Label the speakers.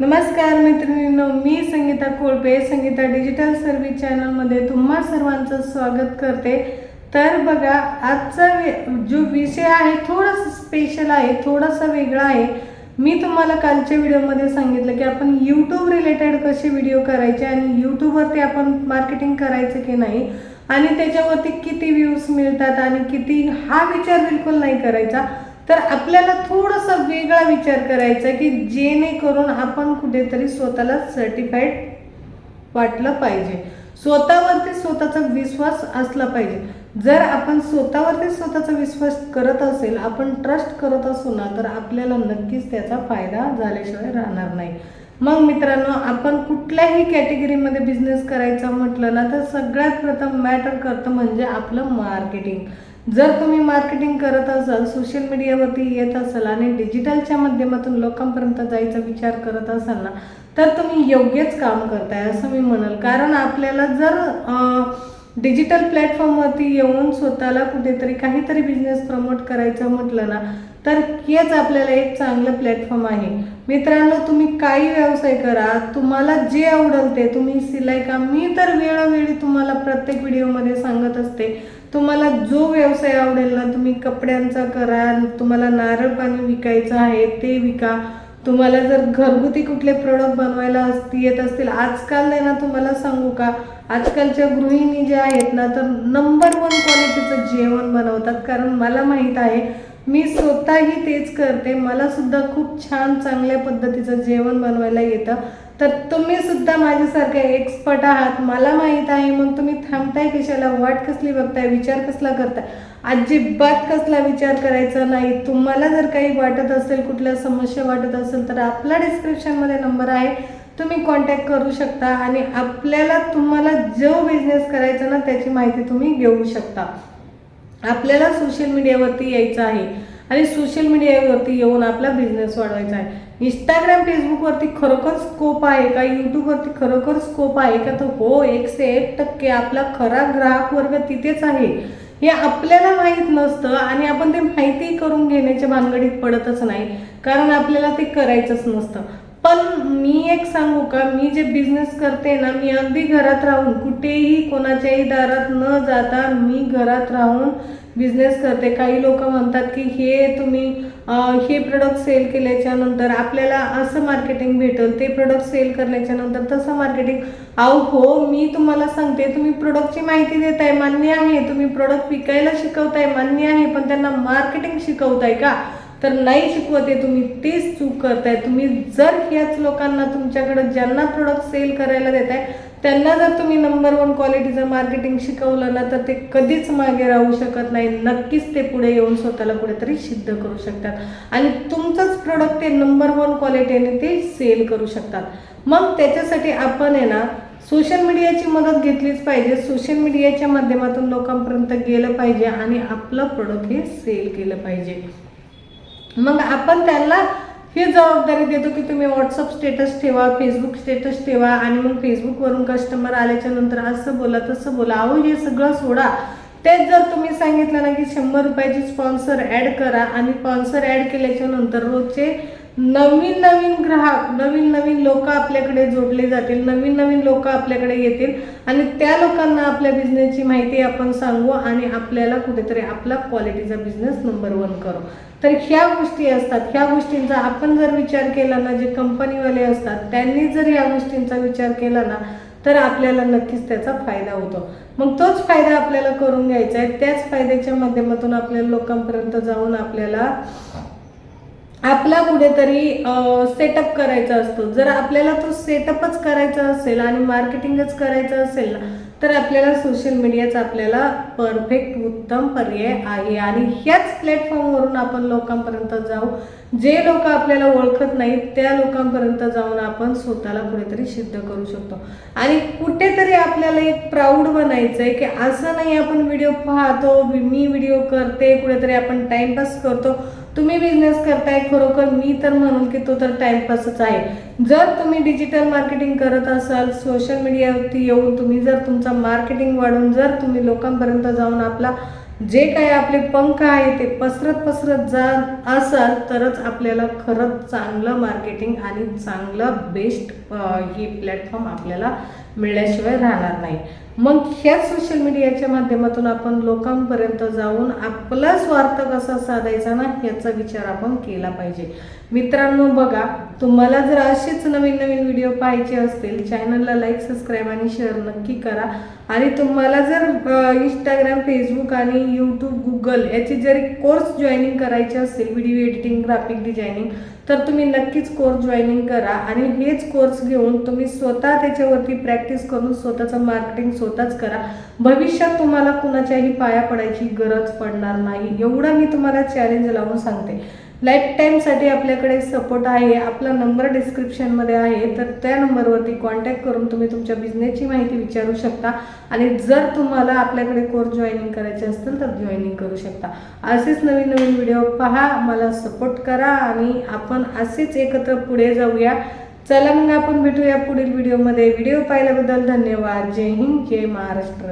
Speaker 1: नमस्कार मैत्रिणींनो मी संगीता कोळपे संगीता डिजिटल सर्व्हिस चॅनलमध्ये तुम्हा सर्वांचं स्वागत करते. तर बघा आजचा जो विषय आहे थोडासा स्पेशल आहे थोडासा वेगळा आहे. मी तुम्हाला कालच्या व्हिडिओमध्ये सांगितलं की आपण यूट्यूब रिलेटेड कसे व्हिडिओ करायचे आणि यूट्यूबवरती आपण मार्केटिंग करायचं की नाही आणि त्याच्यावरती किती व्ह्यूज मिळतात आणि किती हा विचार बिलकुल नाही करायचा. तर आपल्याला थोडासा वेगळा विचार करायचा की जेणेकरून आपण कुठेतरी स्वतःला सर्टिफाईड वाटलं पाहिजे. स्वतःवरती स्वतःचा विश्वास असला पाहिजे. जर आपण स्वतःवरती स्वतःचा विश्वास करत असेल आपण ट्रस्ट करत असू ना तर आपल्याला नक्कीच त्याचा फायदा झाल्याशिवाय राहणार नाही. मग मित्रांनो आपण कुठल्याही कॅटेगरीमध्ये बिझनेस करायचा म्हटलं ना तर सगळ्यात प्रथम मॅटर करतं म्हणजे आपलं मार्केटिंग जर तुम्ही मार्केटिंग करत असाल सोशल मीडियावरती येत असाल आणि डिजिटलच्या माध्यमातून लोकांपर्यंत जायचा विचार करत असाल ना तर तुम्ही योग्यच काम करताय असं मी म्हणाल. कारण आपल्याला जर डिजिटल प्लॅटफॉर्मवरती येऊन स्वतःला कुठेतरी काहीतरी बिझनेस प्रमोट करायचा म्हटलं ना तर हेच आपल्याला एक चांगलं प्लॅटफॉर्म आहे. मित्रांनो तुम्ही काही व्यवसाय करा तुम्हाला जे आवडेल ते तुम्ही सिलाई काम मी तर वेळोवेळी तुम्हाला प्रत्येक व्हिडिओमध्ये सांगत असते तुम्हाला जो व्यवसाय आवडेल ना तुम्ही कपड्यांचा करा तुम्हाला नारळ पाणी विकायचं आहे ते विका. तुम्हाला जर घरगुती कुठले प्रोडक्ट बनवायला असती येत असतील आजकाल आहे ना तुम्हाला सांगू का? आजकालच्या गृहिणी ज्या आहेत ना तर नंबर वन क्वालिटीचं जेवण बनवतात. कारण मला माहीत आहे मी स्वतःही तेच करते. मला सुद्धा खूप छान चांगल्या पद्धतीचं जेवण बनवायला येतं. तर तुम्ही सुद्धा माझ्यासारखे एक्सपर्ट आहात. मला माहीत आहे मग तुम्ही थांबताय कशाला? वाट कसली बघताय? विचार कसला करताय? अजिबात कसला विचार करायचा नाही. तुम्हाला जर काही वाटत असेल कुठल्या समस्या वाटत असेल तर आपला डिस्क्रिप्शनमध्ये नंबर आहे. तुम्ही कॉन्टॅक्ट करू शकता आणि आपल्याला तुम्हाला जो बिझनेस करायचा ना त्याची माहिती तुम्ही घेऊ शकता. आपल्याला सोशल मीडियावरती यायचं आहे आणि सोशल मीडियावरती येऊन आपला बिझनेस वाढवायचा आहे. इंस्टाग्राम फेसबुकवरती खरोखर स्कोप आहे का? यूट्यूबवरती खरोखर स्कोप आहे का? तर हो एकशे एक टक्के आपला खरा ग्राहक वर्ग तिथेच आहे. हे आपल्याला माहीत नसतं आणि आपण ते माहिती करून घेण्याच्या भानगडीत पडतच नाही. कारण आपल्याला ते करायचंच नसतं. पण मी एक सांगू का? मी जे बिझनेस करते ना मी अगदी घरात राहून कुठेही कोणाच्याही दारात न जाता मी घरात राहून बिझनेस करते. काही लोक म्हणतात की हे तुम्ही हे प्रोडक्ट सेल केल्याच्यानंतर आपल्याला असं मार्केटिंग भेटल ते प्रोडक्ट सेल करण्याच्या नंतर तसं मार्केटिंग अहो हो मी तुम्हाला सांगते तुम्ही प्रोडक्टची माहिती देताय मान्य आहे. तुम्ही प्रोडक्ट विकायला शिकवताय मान्य आहे पण त्यांना मार्केटिंग शिकवताय का? तर नाही शिकवते तुम्ही तेच चूक करताय. तुम्ही जर ह्याच लोकांना तुमच्याकडे ज्यांना प्रोडक्ट सेल करायला देताय त्यांना जर तुम्ही नंबर वन क्वालिटीचं मार्केटिंग शिकवलं ना तर ते कधीच मागे राहू शकत नाही. नक्कीच ते पुढे येऊन स्वतःला कुठेतरी सिद्ध करू शकतात. आणि तुमचंच प्रोडक्ट ते नंबर वन क्वालिटीने ते सेल करू शकतात. मग त्याच्यासाठी आपण आहे ना सोशल मीडियाची मदत घेतलीच पाहिजे. सोशल मीडियाच्या माध्यमातून लोकांपर्यंत गेलं पाहिजे आणि आपलं प्रोडक्ट हे सेल केलं पाहिजे. मग आपण त्यांना ही जबाबदारी देतो की तुम्ही व्हॉट्सअप स्टेटस ठेवा फेसबुक स्टेटस ठेवा आणि मग फेसबुकवरून कस्टमर आल्याच्यानंतर असं बोला तसं बोला. अहो हे सगळं सोडा. तेच जर तुम्ही सांगितलं ना की शंभर रुपयाची स्पॉन्सर ॲड करा आणि स्पॉन्सर ॲड केल्याच्यानंतर रोजचे नवीन नवीन ग्राहक नवीन नवीन लोक आपल्याकडे जोडले जातील नवीन नवीन लोक आपल्याकडे येतील आणि त्या लोकांना आपल्या बिझनेसची माहिती आपण सांगू आणि आपल्याला कुठेतरी आपला क्वालिटीचा बिझनेस नंबर वन करू. तर ह्या गोष्टी असतात. ह्या गोष्टींचा आपण जर विचार केला ना जे कंपनीवाले असतात त्यांनी जर या गोष्टींचा विचार केला ना तर आपल्याला नक्कीच त्याचा फायदा होतो. मग तोच फायदा आपल्याला करून घ्यायचा आहे. त्याच फायद्याच्या माध्यमातून आपल्या लोकांपर्यंत जाऊन आपल्याला आपला कुठेतरी सेटअप करायचा असतो. जर आपल्याला तो सेटअपच करायचा असेल आणि मार्केटिंगच करायचं असेल ना तर आपल्याला सोशल मीडियाचा आपल्याला परफेक्ट उत्तम पर्याय आहे. आणि ह्याच प्लॅटफॉर्मवरून आपण लोकांपर्यंत जाऊ. जे लोक आपल्याला ओळखत नाहीत त्या लोकांपर्यंत जाऊन आपण स्वतःला कुठेतरी सिद्ध करू शकतो. आणि कुठेतरी आपल्याला एक प्राऊड बनायचं आहे की असं नाही आपण व्हिडिओ पाहतो मी व्हिडिओ करते कुठेतरी आपण टाइमपास करतो. तुम्ही बिझनेस करताय खरोखर मी तर म्हणून की तो तर टाइमपासच आहे. जर तुम्ही डिजिटल मार्केटिंग करत असाल सोशल मीडियावरती येऊन तुम्ही जर तुमचा मार्केटिंग वाढून जर तुम्ही लोकांपर्यंत जाऊन आपला जे काही आपले पंख आहे ते पसरत पसरत जा असाल तरच आपल्याला खरंच चांगलं मार्केटिंग आणि चांगलं बेस्ट हे प्लॅटफॉर्म आपल्याला मिळल्याशिवाय राहणार नाही. मग ह्या सोशल मीडियाच्या माध्यमातून आपण लोकांपर्यंत जाऊन आपला स्वार्थ कसा साधायचा ना याचा विचार आपण केला पाहिजे. मित्रांनो बघा तुम्हाला जर असेच नवीन नवीन व्हिडिओ पाहायचे असतील चॅनलला लाईक सबस्क्राईब आणि शेअर नक्की करा. आणि तुम्हाला जर इंस्टाग्राम फेसबुक आणि यूट्यूब गुगल याचे जरी कोर्स जॉईनिंग करायचे असतील व्हिडिओ एडिटिंग ग्राफिक डिझायनिंग तर तुम्ही नक्कीच कोर्स जॉईनिंग करा आणि हेच कोर्स घेऊन तुम्ही स्वतः त्याच्यावरती प्रॅक्टिस करून स्वतःचं मार्केटिंग स्वतःच करा. भविष्यात तुम्हाला कुणाच्याही पाया पडायची गरज पडणार नाही. एवढं मी तुम्हाला चॅलेंज लावून सांगते. लाईफ टाईमसाठी आपल्याकडे सपोर्ट आहे आपला नंबर डिस्क्रिप्शनमध्ये आहे तर त्या नंबरवरती कॉन्टॅक्ट करून तुम्ही तुमच्या बिझनेसची माहिती विचारू शकता. आणि जर तुम्हाला आपल्याकडे कोर्स जॉईनिंग करायचे असतील तर जॉईनिंग करू शकता. असेच नवीन नवीन व्हिडिओ पहा मला सपोर्ट करा आणि आपण असेच एकत्र पुढे जाऊया. चला मग आपण भेटूया पुढील व्हिडिओमध्ये व्हिडिओ पाहिल्याबद्दल धन्यवाद. जय हिंद जय महाराष्ट्र.